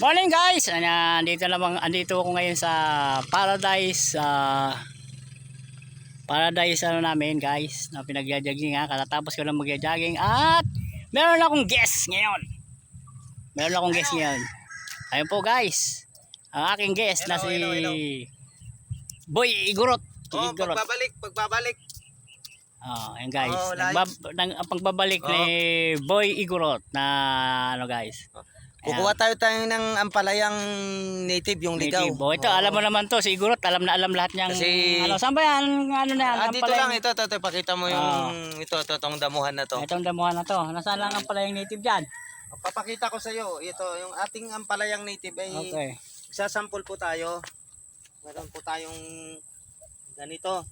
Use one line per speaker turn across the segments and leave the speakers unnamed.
Morning guys! Ano, andito naman andito ako ngayon sa Paradise ah, Paradise ano namin guys na pinagja-jogging ha. Katatapos ko lang magja-jogging at meron akong guest ngayon. Meron akong guest ngayon. Ayun po guys. Ang aking guest na
Hello,
si
hello, hello.
Boy Igorot.
Oh,
Igorot.
pagbabalik, pagbabalik.
Oh, ayun guys.
Oh.
Nagbab- nang, ang pagbabalik ni Boy Igorot na ano guys.
Kukuha tayo tayo ng ampalayang native, yung ligaw.
Native. Oh, ito,
Oo.
alam mo naman to, si Igorot, alam na alam lahat niyang,
Kasi-
ano, saan ba yan? Ano na yan?
Ah, dito lang, ito, ito, ito, pakita mo yung,
Ah.
ito, ito, itong damuhan na to.
Itong damuhan na to. Nasaan lang ang pala yung native dyan?
Papakita ko sa iyo, ito, yung ating ampalayang native ay
Okay.
sasampol po tayo. Meron po tayong ganito.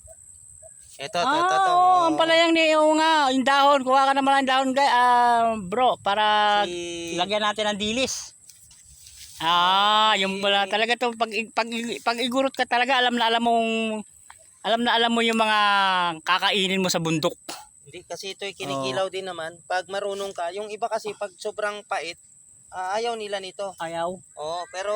Ito, ito, ito, ito.
Ah, ang pala yung, ni- yung nga, yung dahon. Kuha ka naman ng dahon, guys, ah, bro, para
Si-
lagyan natin ng dilis. Ah, yung pala talaga to pag pag, pag igurot ka talaga alam na alam mong alam na alam mo yung mga kakainin mo sa bundok.
Hindi, kasi ito kinikilaw
Oh.
din naman. Pag marunong ka, yung iba kasi pag sobrang pait, ah, ayaw nila nito.
Ayaw.
Oo, pero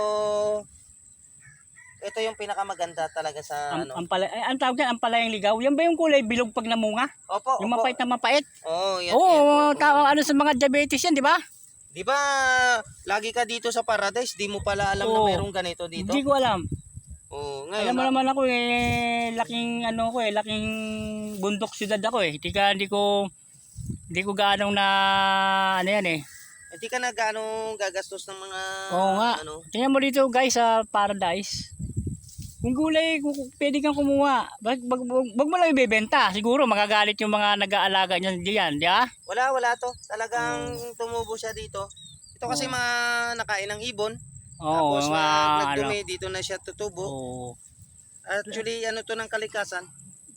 ito yung pinakamaganda talaga sa
Ang,
ano.
ang pala, ay, ang tawag yan, ang pala yung ligaw. Yan ba yung kulay bilog pag namunga?
Opo,
Yung
opo.
mapait na mapait?
Oo, yan.
Oo,
yan,
tawag ano sa mga diabetes yan, di ba?
Di ba lagi ka dito sa Paradise, di mo pala alam
Oo.
na mayroong ganito dito?
Hindi ko alam.
Oo,
Alam
ngayon.
mo
ah,
naman ako eh, laking ano ko eh, laking bundok syudad ako eh. Hindi ka, hindi ko, hindi ko gaano na, ano yan eh.
Hindi ka na gaano gagastos ng mga
Oo nga.
ano.
Tingnan mo dito guys sa paradise. Kung gulay, pwede kang kumuha. Wag, wag, wag, wag mo lang ibebenta. Siguro magagalit yung mga nag-aalaga niyan diyan, di ba?
Wala, wala to. Talagang tumubo siya dito. Ito kasi mga nakain ng ibon.
Oo,
tapos
mga ano.
nagdumi, dito na siya tutubo.
Oo.
Actually, ano to ng kalikasan.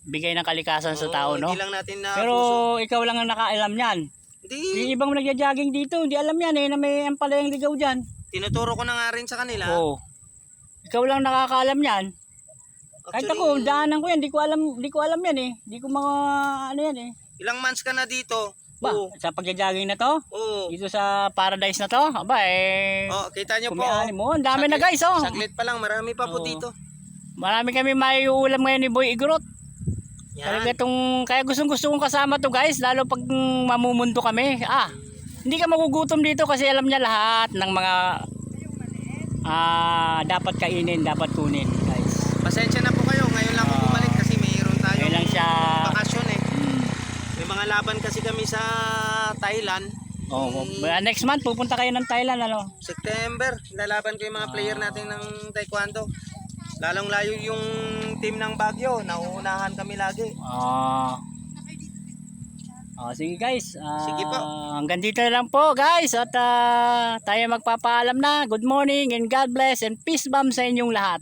bigay ng kalikasan sa
Oo,
tao, no?
Hindi lang natin na
Pero ikaw lang ang nakaalam niyan.
Hindi,
Yung ibang nagja-jogging dito, hindi alam yan eh, na may ampalayang ligaw dyan.
tinuturo ko na nga rin sa kanila.
Oo. Ikaw lang nakakaalam yan. Kahit ako, daanan ko yan, di ko alam, di ko alam yan eh. Di ko mga, ano yan eh.
ilang months ka na dito.
Ba,
Oo.
sa pagja-jogging na to,
Oo.
dito sa paradise na to, aba eh,
Oh, kita nyo po.
kumiani mo, ang dami na guys oh.
Saglit pa lang, marami pa po
Oo.
dito.
Marami kami may ulam ngayon ni Boy Igorot.
Yan.
Talaga tong, kaya gustong gusto kong kasama to guys, lalo pag mm, mamumundo kami. Ah, hindi ka magugutom dito kasi alam niya lahat ng mga ah dapat kainin, dapat kunin guys.
Pasensya na po kayo, ngayon lang ako bumalik kasi mayroon tayo
Ngayon lang siya,
bakasyon eh.
mm,
May mga laban kasi kami sa Thailand.
oh, oh, next month pupunta kayo ng Thailand ano.
September, lalaban ko yung mga player natin ng Taekwondo. Lalong layo yung team ng Baguio, nauunahan kami lagi.
Ah. Ah, sige guys. Ah,
Sige po.
Hanggang dito na lang po guys at ah, tayo magpapaalam na. Good morning and God bless and peace bomb sa inyong lahat.